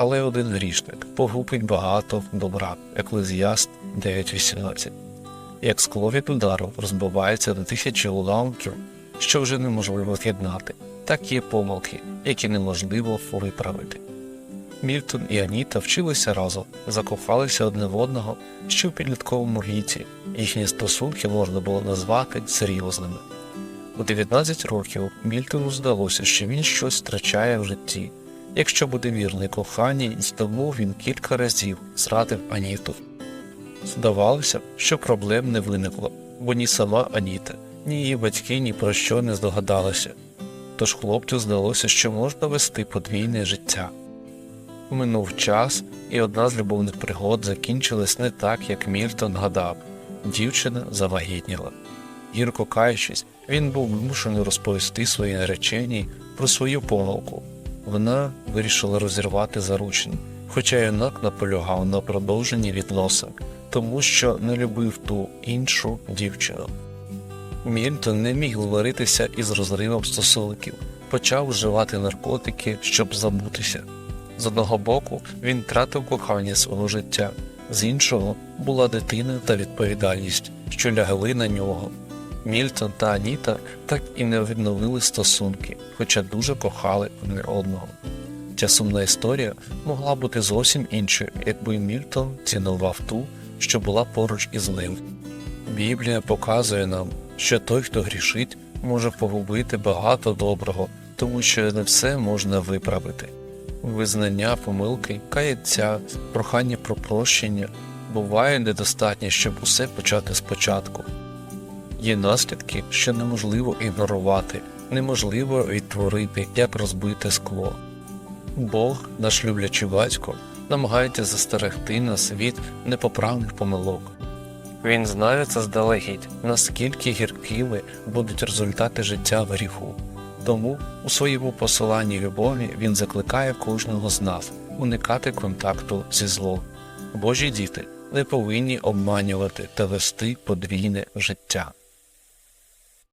але один грішник погубить багато добра, Еклезіаст 9.18. Як скло від удару розбивається на тисячі уламків, що вже неможливо з'єднати, так є помилки, які неможливо виправити. Мільтон і Аніта вчилися разом, закохалися одне в одного ще в підлітковому віці, їхні стосунки можна було назвати серйозними. У 19 років Мільтону здалося, що він щось втрачає в житті. Якщо буде вірний коханій, тому він кілька разів зрадив Аніту. Здавалося що проблем не виникло, бо ні сама Аніта, ні її батьки ні про що не здогадалися. Тож хлопцю здалося, що можна вести подвійне життя. Минув час, і одна з любовних пригод закінчилась не так, як Мільтон гадав. Дівчина завагітніла. Гірко каючись, він був вимушений розповісти своїй нареченій про свою помилку. Вона вирішила розірвати заручину, хоча юнак наполягав на продовженні відносин, тому що не любив ту іншу дівчину. Мільтон не міг говоритися із розривом стосунків, почав вживати наркотики, щоб забутися. З одного боку, він втратив кохання свого життя, з іншого була дитина та відповідальність, що лягли на нього. Мільтон та Аніта так і не відновили стосунки, хоча дуже кохали одне одного. Ця сумна історія могла бути зовсім іншою, якби Мільтон цінував ту, що була поруч із ним. Біблія показує нам, що той, хто грішить, може погубити багато доброго, тому що не все можна виправити. Визнання помилки, каяття, прохання про прощення буває недостатньо, щоб усе почати спочатку. Є наслідки, що неможливо ігнорувати, неможливо відтворити, як розбите скло. Бог, наш люблячий батько, намагається застерегти нас від непоправних помилок. Він знає це здалегідь, наскільки гіркими будуть результати життя в гріху. Тому у своєму посиланні любові він закликає кожного з нас уникати контакту зі злом. Божі діти не повинні обманювати та вести подвійне життя.